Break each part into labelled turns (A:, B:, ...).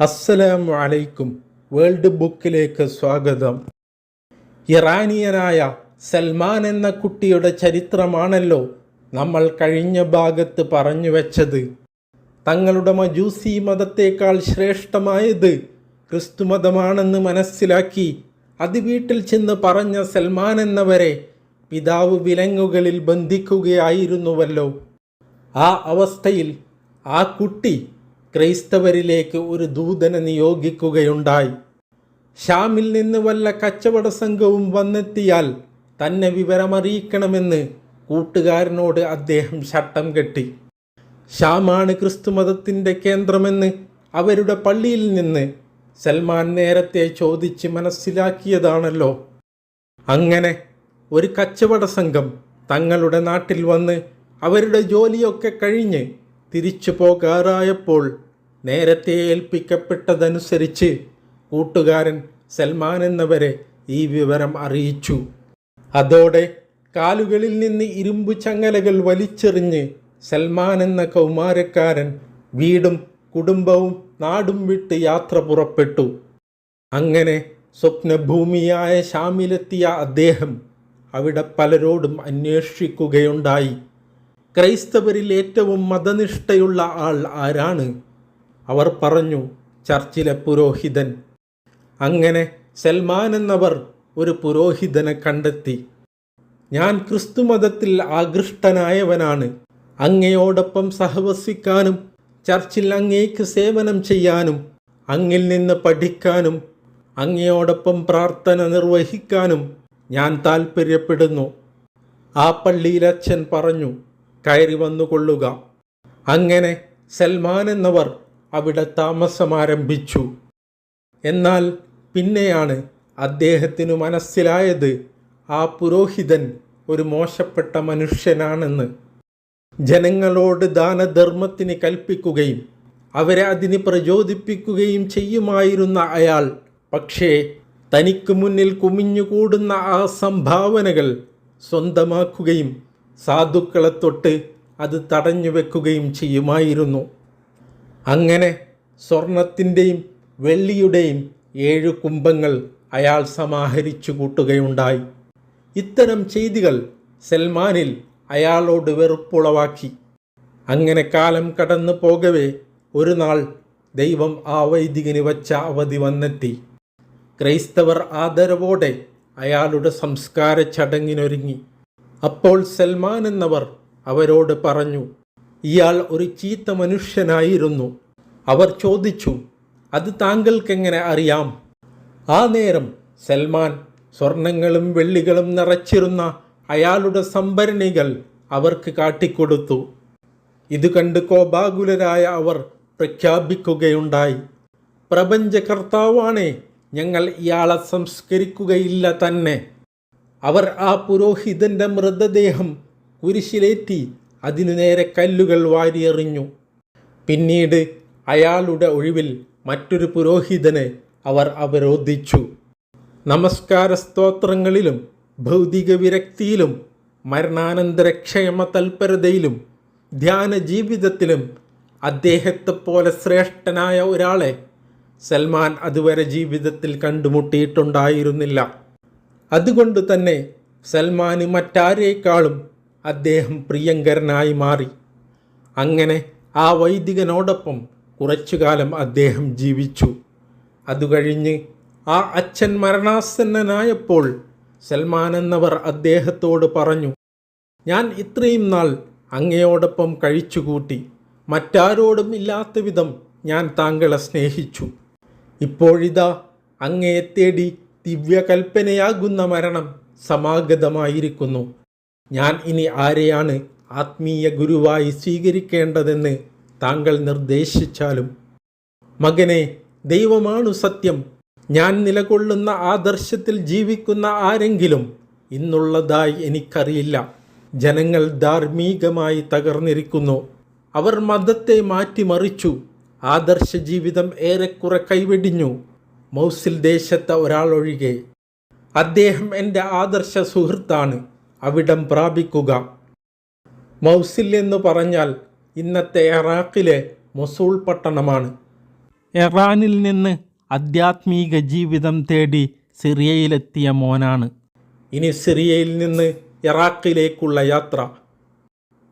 A: അസ്സലാമു അലൈക്കും. വേൾഡ് ബുക്കിലേക്ക് സ്വാഗതം. ഇറാനിയനായ സൽമാൻ എന്ന കുട്ടിയുടെ ചരിത്രമാണല്ലോ നമ്മൾ കഴിഞ്ഞ ഭാഗത്ത് പറഞ്ഞു വെച്ചത്. തങ്ങളുടെ മജൂസി മതത്തേക്കാൾ ശ്രേഷ്ഠമായത് ക്രിസ്തുമതമാണെന്ന് മനസ്സിലാക്കി അത് വീട്ടിൽ ചെന്ന് പറഞ്ഞ സൽമാൻ എന്നവരെ പിതാവ് വിലങ്ങുകളിൽ ബന്ധിക്കുകയായിരുന്നുവല്ലോ. ആ അവസ്ഥയിൽ ആ കുട്ടി ക്രൈസ്തവരിലേക്ക് ഒരു ദൂതനെ നിയോഗിക്കുകയുണ്ടായി. ഷാമിൽ നിന്ന് വല്ല കച്ചവട സംഘവും വന്നെത്തിയാൽ തന്നെ വിവരമറിയിക്കണമെന്ന് കൂട്ടുകാരനോട് അദ്ദേഹം ശട്ടം കെട്ടി. ഷാമാണ് ക്രിസ്തുമതത്തിന്റെ കേന്ദ്രമെന്ന് അവരുടെ പള്ളിയിൽ നിന്ന് സൽമാൻ നേരത്തെ ചോദിച്ച് മനസ്സിലാക്കിയതാണല്ലോ. അങ്ങനെ ഒരു കച്ചവട സംഘം തങ്ങളുടെ നാട്ടിൽ വന്ന് അവരുടെ ജോലിയൊക്കെ കഴിഞ്ഞ് തിരിച്ചു പോകാറായപ്പോൾ നേരത്തെ ഏൽപ്പിക്കപ്പെട്ടതനുസരിച്ച് കൂട്ടുകാരൻ സൽമാൻ എന്നവരെ ഈ വിവരം അറിയിച്ചു. അതോടെ കാലുകളിൽ നിന്ന് ഇരുമ്പു ചങ്ങലകൾ വലിച്ചെറിഞ്ഞ് സൽമാൻ എന്ന കൗമാരക്കാരൻ വീടും കുടുംബവും നാടും വിട്ട് യാത്ര പുറപ്പെട്ടു. അങ്ങനെ സ്വപ്നഭൂമിയായ ഷാമിലെത്തിയ അദ്ദേഹം അവിടെ പലരോടും അന്വേഷിക്കുകയുണ്ടായി. ക്രൈസ്തവരിൽ ഏറ്റവും മതനിഷ്ഠയുള്ള ആൾ ആരാണ്? അവർ പറഞ്ഞു ചർച്ചിലെ പുരോഹിതൻ. അങ്ങനെ സൽമാൻ എന്നവർ ഒരു പുരോഹിതനെ കണ്ടെത്തി. ഞാൻ ക്രിസ്തുമതത്തിൽ ആകൃഷ്ടനായവനാണ്. അങ്ങയോടൊപ്പം സഹവസിക്കാനും ചർച്ചിൽ അങ്ങേക്ക് സേവനം ചെയ്യാനും അങ്ങിൽ നിന്ന് പഠിക്കാനും അങ്ങയോടൊപ്പം പ്രാർത്ഥന നിർവഹിക്കാനും ഞാൻ താൽപ്പര്യപ്പെടുന്നു. ആ പള്ളിയിലച്ഛൻ പറഞ്ഞു കയറി വന്നുകൊള്ളുക. അങ്ങനെ സൽമാൻ എന്നവർ അവിടെ താമസമാരംഭിച്ചു. എന്നാൽ പിന്നെയാണ് അദ്ദേഹത്തിനു മനസ്സിലായത് ആ പുരോഹിതൻ ഒരു മോശപ്പെട്ട മനുഷ്യനാണെന്ന്. ജനങ്ങളോട് ദാനധർമ്മത്തിന് കൽപ്പിക്കുകയും അവരെ അതിന് പ്രചോദിപ്പിക്കുകയും ചെയ്യുമായിരുന്ന അയാൾ. പക്ഷേ തനിക്ക് മുന്നിൽ കുമിഞ്ഞുകൂടുന്ന ആ സംഭാവനകൾ സ്വന്തമാക്കുകയും സാധുക്കളെ തൊട്ട് അത് തടഞ്ഞു വെക്കുകയും ചെയ്യുമായിരുന്നു. അങ്ങനെ സ്വർണത്തിന്റെയും വെള്ളിയുടെയും ഏഴു കുംഭങ്ങൾ അയാൾ സമാഹരിച്ചു കൂട്ടുകയുണ്ടായി. ഇത്തരം ചെയ്തികൾ സൽമാനിൽ അയാളോട് വെറുപ്പുളവാക്കി. അങ്ങനെ കാലം കടന്നു പോകവേ ഒരു നാൾ ദൈവം ആ വൈദികന് വച്ച അവധി വന്നെത്തി. ക്രൈസ്തവർ ആദരവോടെ അയാളുടെ സംസ്കാര ചടങ്ങിനൊരുങ്ങി. അപ്പോൾ സൽമാൻ എന്നവർ അവരോട് പറഞ്ഞു ഇയാൾ ഒരു ചീത്ത മനുഷ്യനായിരുന്നു. അവർ ചോദിച്ചു അത് താങ്കൾക്കെങ്ങനെ അറിയാം? ആ നേരം സൽമാൻ സ്വർണങ്ങളും വെള്ളികളും നിറച്ചിരുന്ന അയാളുടെ സംഭരണികൾ അവർക്ക് കാട്ടിക്കൊടുത്തു. ഇത് കണ്ട് കോപാകുലരായ അവർ പ്രഖ്യാപിക്കുകയുണ്ടായി. പ്രപഞ്ചകർത്താവാണേ ഞങ്ങൾ ഇയാളെ സംസ്കരിക്കുകയില്ല തന്നെ. അവർ ആ പുരോഹിതന്റെ മൃതദേഹം കുരിശിലേറ്റി അതിനു നേരെ കല്ലുകൾ വാരിയെറിഞ്ഞു. പിന്നീട് അയാളുടെ ഒഴിവിൽ മറ്റൊരു പുരോഹിതനെ അവർ അവരോധിച്ചു. നമസ്കാര സ്തോത്രങ്ങളിലും ഭൗതിക വിരക്തിയിലും മരണാനന്തര ക്ഷേമ തൽപരതയിലും ധ്യാന ജീവിതത്തിലും അദ്ദേഹത്തെപ്പോലെ ശ്രേഷ്ഠനായ ഒരാളെ സൽമാൻ അതുവരെ ജീവിതത്തിൽ കണ്ടുമുട്ടിയിട്ടുണ്ടായിരുന്നില്ല. അതുകൊണ്ട് തന്നെ സൽമാന് മറ്റാരേക്കാളും അദ്ദേഹം പ്രിയങ്കരനായി മാറി. അങ്ങനെ ആ വൈദികനോടൊപ്പം കുറച്ചുകാലം അദ്ദേഹം ജീവിച്ചു. അതുകഴിഞ്ഞ് ആ അച്ഛൻ മരണാസന്നനായപ്പോൾ സൽമാൻ എന്നവർ അദ്ദേഹത്തോട് പറഞ്ഞു ഞാൻ ഇത്രയും നാൾ അങ്ങയോടൊപ്പം കഴിച്ചുകൂട്ടി മറ്റാരോടും ഇല്ലാത്ത വിധം ഞാൻ താങ്കളെ സ്നേഹിച്ചു. ഇപ്പോഴിതാ അങ്ങയെ തേടി ദിവ്യകൽപ്പനയാകുന്ന മരണം സമാഗതമായിരിക്കുന്നു. ഞാൻ ഇനി ആരെയാണ് ആത്മീയ ഗുരുവായി സ്വീകരിക്കേണ്ടതെന്ന് താങ്കൾ നിർദ്ദേശിച്ചാലും. മകനെ ദൈവമാണു സത്യം. ഞാൻ നിലകൊള്ളുന്ന ആദർശത്തിൽ ജീവിക്കുന്ന ആരെങ്കിലും ഇന്നുള്ളതായി എനിക്കറിയില്ല. ജനങ്ങൾ ധാർമ്മികമായി തകർന്നിരിക്കുന്നു. അവർ മതത്തെ മാറ്റിമറിച്ചു. ആദർശ ജീവിതം ഏറെക്കുറെ കൈവെടിഞ്ഞു. മൗസിൽ ദേശത്തെ ഒരാളൊഴികെ. അദ്ദേഹം എന്റെ ആദർശ സുഹൃത്താണ്. അവിടം പ്രാപിക്കുക. മൗസിൽ എന്ന് പറഞ്ഞാൽ ഇന്നത്തെ ഇറാഖിലെ മൊസൂൾ പട്ടണമാണ്. ഇറാനിൽ നിന്ന് ആധ്യാത്മിക ജീവിതം തേടി സിറിയയിലെത്തിയ മോനാണ്. ഇനി സിറിയയിൽ നിന്ന് ഇറാഖിലേക്കുള്ള യാത്ര.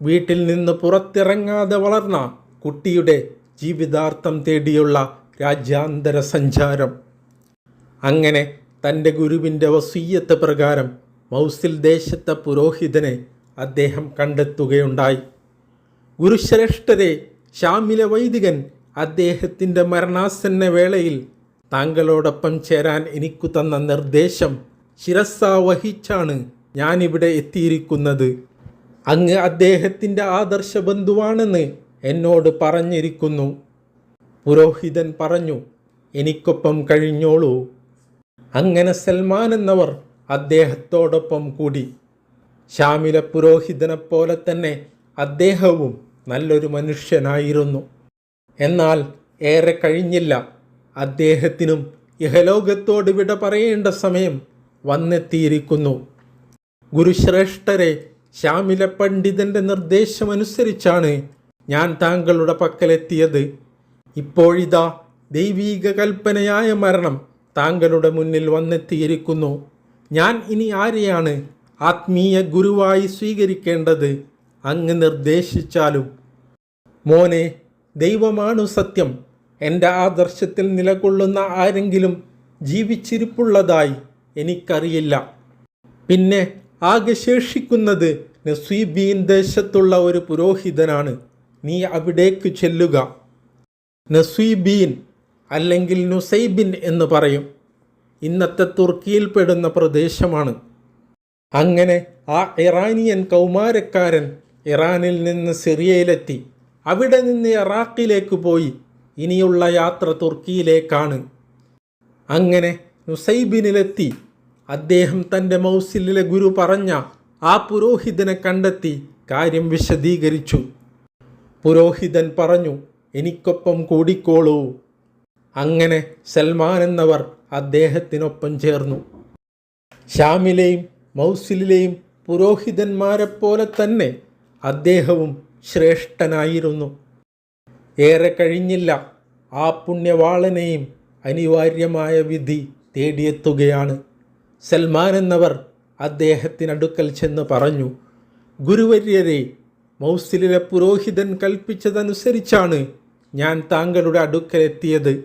A: വീട്ടിൽ നിന്ന് പുറത്തിറങ്ങാതെ വളർന്ന കുട്ടിയുടെ ജീവിതാർത്ഥം തേടിയുള്ള രാജ്യാന്തര സഞ്ചാരം. അങ്ങനെ തന്റെ ഗുരുവിന്റെ വസീയത്ത് പ്രകാരം മൗസിൽ ദേശത്തെ പുരോഹിതനെ അദ്ദേഹം കണ്ടെത്തുകയുണ്ടായി. ഗുരുശ്രേഷ്ഠരെ ഷാമിലെ വൈദികൻ അദ്ദേഹത്തിന്റെ മരണാസന്ന വേളയിൽ താങ്കളോടൊപ്പം ചേരാൻ എനിക്കു തന്ന നിർദ്ദേശം ശിരസ ഞാനിവിടെ എത്തിയിരിക്കുന്നത്. അങ്ങ് അദ്ദേഹത്തിന്റെ ആദർശ ബന്ധുവാണെന്ന് എന്നോട് പറഞ്ഞിരിക്കുന്നു. പുരോഹിതൻ പറഞ്ഞു എനിക്കൊപ്പം കഴിഞ്ഞോളൂ. അങ്ങനെ സൽമാൻ എന്നവർ അദ്ദേഹത്തോടൊപ്പം കൂടി. ശ്യാമില പുരോഹിതനെ പോലെ തന്നെ അദ്ദേഹവും നല്ലൊരു മനുഷ്യനായിരുന്നു. എന്നാൽ ഏറെ കഴിഞ്ഞില്ല. അദ്ദേഹത്തിനും ഇഹലോകത്തോട് വിട പറയേണ്ട സമയം വന്നെത്തിയിരിക്കുന്നു. ഗുരുശ്രേഷ്ഠരെ ശ്യാമില പണ്ഡിതന്റെ നിർദ്ദേശമനുസരിച്ചാണ് ഞാൻ താങ്കളുടെ പക്കലെത്തിയത്. ഇപ്പോഴിതാ ദൈവീക കൽപ്പനയായ മരണം താങ്കളുടെ മുന്നിൽ വന്നെത്തിയിരിക്കുന്നു. ഞാൻ ഇനി ആരെയാണ് ആത്മീയ ഗുരുവായി സ്വീകരിക്കേണ്ടത്? അങ്ങ് നിർദ്ദേശിച്ചാലും. മോനെ ദൈവമാണു സത്യം. എന്റെ ആദർശത്തിൽ നിലകൊള്ളുന്ന ആരെങ്കിലും ജീവിച്ചിരിപ്പുള്ളതായി എനിക്കറിയില്ല. പിന്നെ ആകെ ശേഷിക്കുന്നത് നസീബീൻ ദേശത്തുള്ള ഒരു പുരോഹിതനാണ്. നീ അവിടേക്ക് ചെല്ലുക. നസീബീൻ അല്ലെങ്കിൽ നുസൈബിൻ എന്ന് പറയും. ഇന്നത്തെ തുർക്കിയിൽ തുർക്കിയിൽപ്പെടുന്ന പ്രദേശമാണ്. അങ്ങനെ ആ ഇറാനിയൻ കൗമാരക്കാരൻ ഇറാനിൽ നിന്ന് സിറിയയിലെത്തി. അവിടെ നിന്ന് ഇറാഖിലേക്ക് പോയി. ഇനിയുള്ള യാത്ര തുർക്കിയിലേക്കാണ്. അങ്ങനെ നുസൈബിനിലെത്തി. അദ്ദേഹം തന്റെ മൗസിലിലെ ഗുരു പറഞ്ഞ ആ പുരോഹിതനെ കണ്ടെത്തി കാര്യം വിശദീകരിച്ചു. പുരോഹിതൻ പറഞ്ഞു എനിക്കൊപ്പം കൂടിക്കോളൂ. അങ്ങനെ സൽമാൻ എന്നവർ അദ്ദേഹത്തിനൊപ്പം ചേർന്നു. ഷാമിലെയും മൗസിലെയും പുരോഹിതന്മാരെപ്പോലെ തന്നെ അദ്ദേഹവും ശ്രേഷ്ഠനായിരുന്നു. ഏറെ കഴിഞ്ഞില്ല. ആ പുണ്യവാളനെയും അനിവാര്യമായ വിധി തേടിയെത്തുകയാണ്. സൽമാൻ എന്നവർ അദ്ദേഹത്തിനടുക്കൽ ചെന്ന് പറഞ്ഞു ഗുരുവര്യരെ മൗസിലിലെ പുരോഹിതൻ കൽപ്പിച്ചതനുസരിച്ചാണ് ഞാൻ താങ്കളുടെ അടുക്കലെത്തിയത്.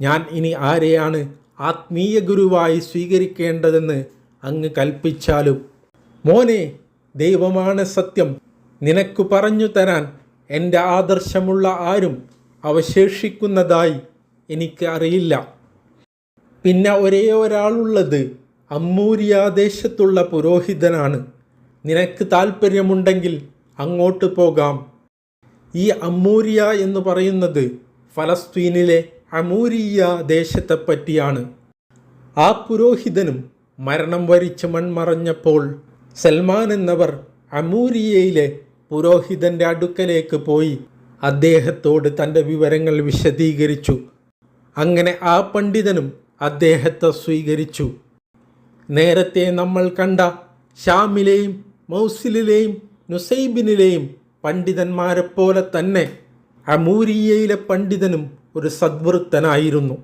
A: ഞാൻ ഇനി ആരെയാണ് ആത്മീയ ഗുരുവായി സ്വീകരിക്കേണ്ടതെന്ന് അങ്ങ് കൽപ്പിച്ചാലും. മോനെ ദൈവമാണ് സത്യം. നിനക്ക് പറഞ്ഞു തരാൻ എന്റെ ആദർശമുള്ള ആരും അവശേഷിക്കുന്നതായി എനിക്ക് അറിയില്ല. പിന്നെ ഒരേ ഒരാളുള്ളത് അമ്മൂരിയാദേശത്തുള്ള പുരോഹിതനാണ്. നിനക്ക് താല്പര്യമുണ്ടെങ്കിൽ അങ്ങോട്ട് പോകാം. ഈ അമ്മൂരിയ എന്ന് പറയുന്നത് ഫലസ്തീനിലെ അമൂരിയ ദേശത്തെപ്പറ്റിയാണ്. ആ പുരോഹിതനും മരണം വരിച്ച് മൺമറഞ്ഞപ്പോൾ സൽമാൻ എന്നവർ അമൂരിയയിലെ പുരോഹിതന്റെ അടുക്കലേക്ക് പോയി അദ്ദേഹത്തോട് തന്റെ വിവരങ്ങൾ വിശദീകരിച്ചു. അങ്ങനെ ആ പണ്ഡിതനും അദ്ദേഹത്തെ സ്വീകരിച്ചു. നേരത്തെ നമ്മൾ കണ്ട ഷാമിലെയും മൗസിലിലെയും നുസൈബിനിലെയും പണ്ഡിതന്മാരെപ്പോലെ തന്നെ അമൂരിയയിലെ പണ്ഡിതനും ഒരു സദ്വൃത്തനായിരുന്നു.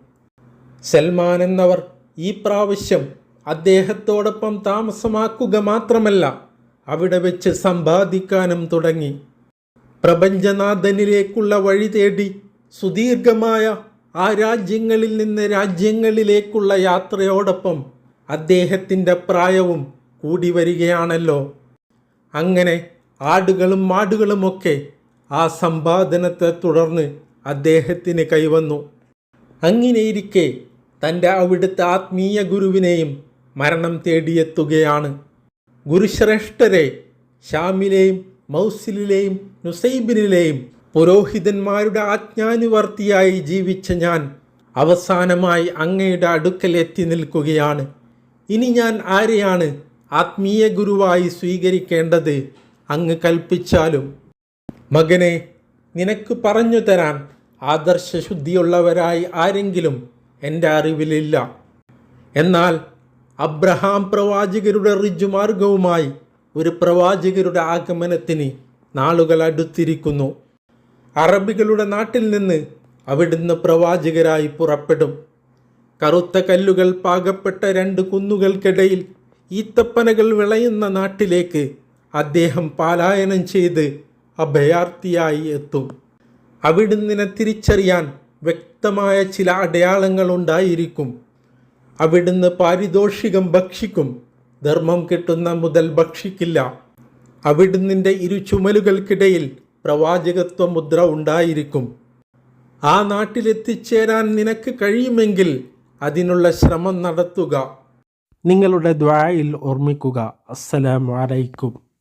A: സൽമാൻ എന്നവർ ഈ പ്രാവശ്യം അദ്ദേഹത്തോടൊപ്പം താമസമാക്കുക മാത്രമല്ല അവിടെ വെച്ച് സമ്പാദിക്കാനും തുടങ്ങി. പ്രപഞ്ചനാഥനിലേക്കുള്ള വഴി തേടി സുദീർഘമായ ആ രാജ്യങ്ങളിൽ നിന്ന് രാജ്യങ്ങളിലേക്കുള്ള യാത്രയോടൊപ്പം അദ്ദേഹത്തിന്റെ പ്രായവും കൂടി വരികയാണല്ലോ. അങ്ങനെ ആടുകളും മാടുകളുമൊക്കെ ആ സമ്പാദനത്തെ തുടർന്ന് അദ്ദേഹത്തിന് കൈവന്നു. അങ്ങനെയിരിക്കെ തന്റെ അവിടുത്തെ ആത്മീയ ഗുരുവിനെയും മരണം തേടിയെത്തുകയാണ്. ഗുരുശ്രേഷ്ഠരെ ഷാമിലെയും മൗസിലിലെയും നുസൈബിനിലെയും പുരോഹിതന്മാരുടെ ആജ്ഞാനുവർത്തിയായി ജീവിച്ച ഞാൻ അവസാനമായി അങ്ങയുടെ അടുക്കൽ എത്തി നിൽക്കുകയാണ്. ഇനി ഞാൻ ആരെയാണ് ആത്മീയ ഗുരുവായി സ്വീകരിക്കേണ്ടത് അങ്ങ് കൽപ്പിച്ചാലും? മകനെ നിനക്ക് പറഞ്ഞു തരാൻ ആദർശശുദ്ധിയുള്ളവരായി ആരെങ്കിലും എന്റെ അറിവിലില്ല. എന്നാൽ അബ്രഹാം പ്രവാചകരുടെ റിജുമാർഗവുമായി ഒരു പ്രവാചകരുടെ ആഗമനത്തിന് നാളുകൾ അടുത്തിരിക്കുന്നു. അറബികളുടെ നാട്ടിൽ നിന്ന് അവിടുന്ന് പ്രവാചകരായി പുറപ്പെടും. കറുത്ത കല്ലുകൾ പാകപ്പെട്ട രണ്ട് കുന്നുകൾക്കിടയിൽ ഈത്തപ്പനകൾ വിളയുന്ന നാട്ടിലേക്ക് അദ്ദേഹം പാലായനം ചെയ്ത് അഭയാർത്ഥിയായി എത്തും. അവിടുന്നിനെ തിരിച്ചറിയാൻ വ്യക്തമായ ചില അടയാളങ്ങൾ ഉണ്ടായിരിക്കും. അവിടുന്ന് പാരിതോഷികം ഭക്ഷിക്കും. ധർമ്മം കിട്ടുന്ന മുതൽ ഭക്ഷിക്കില്ല. അവിടുന്നിന്റെ ഇരു ചുമലുകൾക്കിടയിൽ പ്രവാചകത്വ മുദ്ര ഉണ്ടായിരിക്കും. ആ നാട്ടിലെത്തിച്ചേരാൻ നിനക്ക് കഴിയുമെങ്കിൽ അതിനുള്ള ശ്രമം നടത്തുക. നിങ്ങളുടെ ദ്വായിൽ ഓർമ്മിക്കുക. അസ്സലാമു അലൈക്കും.